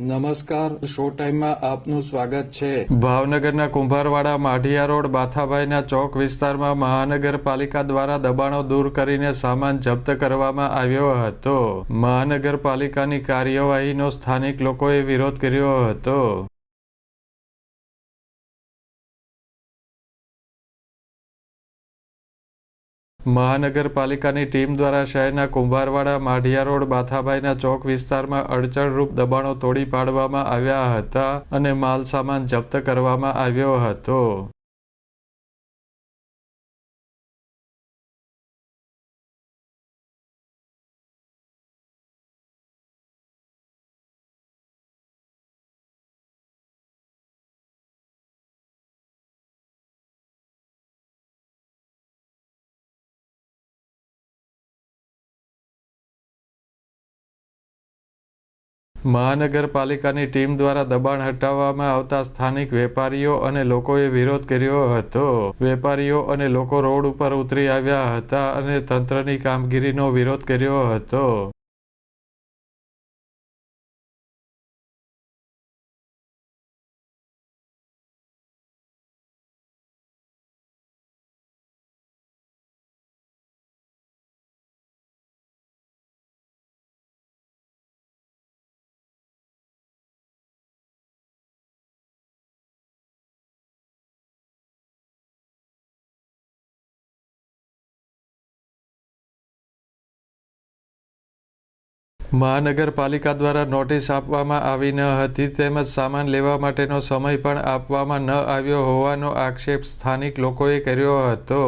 નમસ્કાર, શો ટાઈમમાં આપનું સ્વાગત છે. ભાવનગરના કુંભારવાડા માઢિયા રોડ બાથાભાઈના ચોક વિસ્તારમાં મહાનગરપાલિકા દ્વારા દબાણો દૂર કરીને સામાન જપ્ત કરવામાં આવ્યો હતો. મહાનગરપાલિકાની કાર્યવાહીનો સ્થાનિક લોકોએ વિરોધ કર્યો હતો. મહાનગરપાલિકાની ટીમ દ્વારા શહેરના કુંભારવાડા, માઢિયા રોડ બાથાભાઈના ચોક વિસ્તારમાં અડચણરૂપ દબાણો તોડી પાડવામાં આવ્યા હતા અને માલ સામાન જપ્ત કરવામાં આવ્યો હતો. મહાનગરપાલિકાની ટીમ દ્વારા દબાણ હટાવવામાં આવતા સ્થાનિક વેપારીઓ અને લોકોએ વિરોધ કર્યો હતો. વેપારીઓ અને લોકો રોડ ઉપર ઉતરી આવ્યા હતા અને તંત્રની કામગીરીનો વિરોધ કર્યો હતો. મહાનગરપાલિકા દ્વારા નોટિસ આપવામાં આવી ન હતી તેમજ સામાન લેવા માટેનો સમય પણ આપવામાં ન આવ્યો હોવાનો આક્ષેપ સ્થાનિક લોકોએ કર્યો હતો.